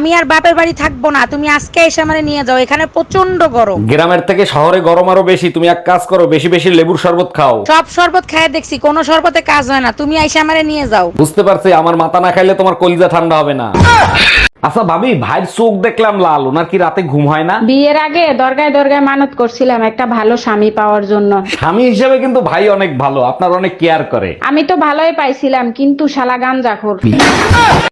আমি আর বাপের বাড়ি থাকব না। তুমি আজকে এসে আমারে নিয়ে যাও। এখানে প্রচণ্ড গরম। গ্রামের থেকে শহরে গরম আরও বেশি। তুমি এক কাজ করো বেশি বেশি লেবুর শরবত খাও। সব শরবত খায় দেখছি কোনো শরবতে কাজ হয় না। তুমি এসে আমারে নিয়ে যাও। বুঝতে পারছি আমার মাথা না খাইলে তোমার কলিজা ঠান্ডা হবে না। আচ্ছা ভাবি ভাইয়ের চোখ দেখলাম লাল ওনার কি রাতে ঘুম হয় না? বিয়ের আগে দরগায় দরগায় মানত করছিলাম একটা ভালো স্বামী পাওয়ার জন্য। স্বামী হিসেবে কিন্তু ভাই অনেক ভালো আপনার অনেক কেয়ার করে। আমি তো ভালোই পাইছিলাম কিন্তু শালা গাঞ্জাখোর।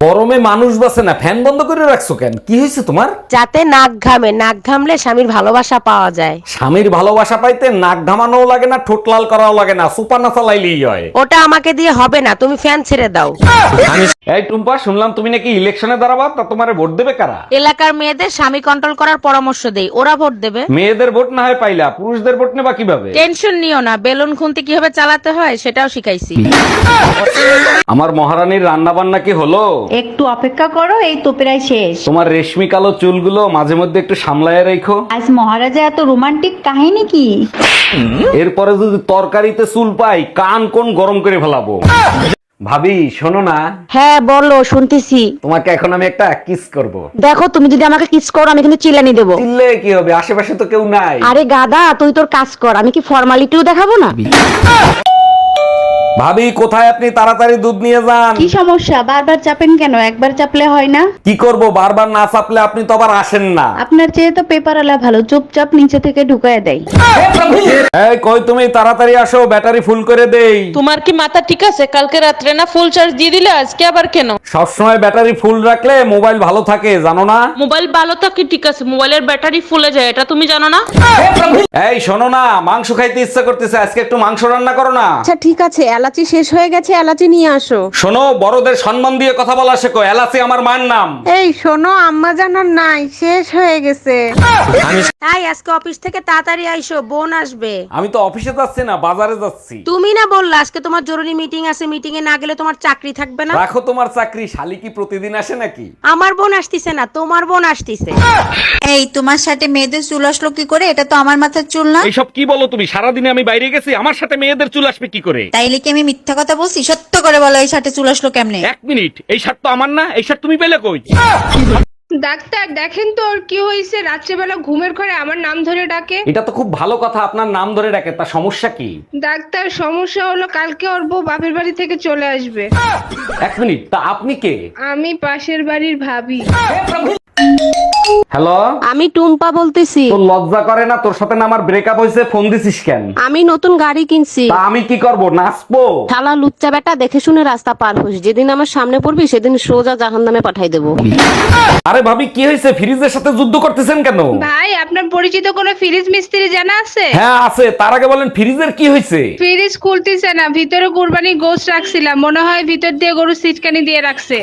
গরমে মানুষ বাসে না ফ্যান বন্ধ করে রাখছো কেন? কি হয়েছে তোমার? যাতে নাক ঘামে নাক ঘামলে স্বামীর ভালোবাসা পাওয়া যায়। স্বামীর ভালোবাসা পাইতে নাক ঘামানোও লাগে না ঠোঁট লাল করাও লাগে না সুপার না চালাইলেই হয়। ওটা আমাকে দিয়ে হবে না তুমি ফ্যান ছেড়ে দাও। এই টুম্পা শুনলাম তুমি নাকি ইলেকশনে দাঁড়াবা তা তোমারে ভোট দেবে কারা? এলাকার মেয়েদের স্বামী কন্ট্রোল করার পরামর্শ দেই। ওরা ভোট দেবে। মেয়েদের ভোট না হয় পাইলা পুরুষদের ভোট নেবা কীভাবে? টেনশন নিও না বেলুন খুন্তি কীভাবে চালাতে হয় সেটাও শিখাইছি। আমার মহারানীর রান্না বান্না কি হলো? একটু অপেক্ষা করো এই তো প্রায় শেষ। তোমার রেশমি কালো চুলগুলো মাঝে মধ্যে একটু সামলায় রেখো। আজ মহারাজা এত রোমান্টিক কাহিনী কি? এরপরে যদি তরকারিতে চুল পাই কান কোন গরম করে ফেলাবো? ভাবি শোনো না। হ্যাঁ বলো শুনতেছি। তোমাকে এখন আমি একটা কিস করব। দেখো তুমি যদি আমাকে কিস করো আমি কিন্তু চিল্লানি দেবো। চিল্লে কি হবে? আশেপাশে তো কেউ নাই। আরে গাদা তুই তোর কাজ কর আমি কি ফর্মালিটিও দেখাবো না? ভাবি কোথায় আপনি? তাড়াতাড়ি দুধ নিয়ে যান। কি সমস্যা? বারবার চাপেন কেন? একবার চাপলে হয় না? কি করব? বারবার না চাপলে আপনি তো আবার আসেন না। আপনার চেয়ে তো পেপার আলা ভালো। চুপচাপ নিচে থেকে ঢুকায় দেয়। এই কই তুমি? তাড়াতাড়ি আসো ব্যাটারি ফুল করে দেই। তোমার কি মাথা ঠিক আছে? কালকে রাত্রে না ফুল চার্জ দিয়ে দিলে আজকে আবার কেন? সবসময় ব্যাটারি ফুল রাখলে মোবাইল ভালো থাকে জানো না? মোবাইল ভালো থাকে ঠিক আছে। মোবাইলের ব্যাটারি ফুলে যায় এটা তুমি জানো না? এই শোনো না মাংস খাইতে ইচ্ছা করতেছে আজকে একটু মাংস রান্না করো না। আচ্ছা ঠিক আছে এলাচি শেষ হয়ে গেছে এলাচি নিয়ে আসো। শোনো বড়দের সম্মান দিয়ে কথা বলা শেখো। এলাসি আমার মায়ের নাম। এই শোনো আম্মা জানার নাই শেষ হয়ে গেছে। তাই আজকে অফিস থেকে তাড়াতাড়ি আইসো বোন আসবে। আমি তো অফিসে যাচ্ছি না বাজারে যাচ্ছি। তুমি না বললা আজকে তোমার জরুরি মিটিং আছে মিটিং এ না গেলে তোমার চাকরি থাকবে না? রাখো তোমার চাকরি শালি কি প্রতিদিন আসে নাকি? আমার বোন আসতিছে না তোমার বোন আসতিছে। এই তোমার সাথে মেয়েদের চুল আসলো কি করে? এটা তো আমার মাথার চুল না? এইসব কি বলো তুমি? সারাদিনে আমি বাইরে গেছি আমার সাথে মেয়েদের চুল আসবে কি করে? তাইলে কি আমি মিথ্যা কথা বলছি? সত্য করে বলো এই সাথে চুল আসলো কেমনে? এক মিনিট এই শার্ট তো আমার না এই শার্ট তুমি পেলে কই? ডাক্তার দেখেন তো ওর কি হয়েছে রাত্রেবেলা ঘুমের ঘরে আমার নাম ধরে ডাকে। এটা তো খুব ভালো কথা আপনার নাম ধরে ডাকে তা সমস্যা কি? ডাক্তার সমস্যা হলো কালকে ওর বউ বাপের বাড়ি থেকে চলে আসবে। এক মিনিট তা আপনি কে? আমি পাশের বাড়ির ভাবি। হ্যালো আমি টুম্পা বলতেছি। তোর লজ্জা করে না? তোর সাথে না আমার ব্রেকআপ হয়েছে? ফোন দিছিস কেন? আমি নতুন গাড়ি কিনছি। তা আমি কি করব? নাচবো? শালা লুচ্চা বেটা দেখে শুনে রাস্তা পার হোস। যেদিন আমার সামনে পড়বি সেদিন সোজা জাহান নামে পাঠাই দেবো। আরে ভাবি কি হয়েছে? ফ্রিজের সাথে যুদ্ধ করতেছেন কেন? ভাই আপনার পরিচিত কোনো ফ্রিজ মিস্ত্রি জানা আছে? হ্যাঁ আছে। তার আগে বলেন ফ্রিজের কি হয়েছে? ফ্রিজ খুলতেছে না। ভিতরে কুরবানি গোস রাখছিলাম। মনে হয় ভিতর দিয়ে গরু সিটকানি দিয়ে রাখছে।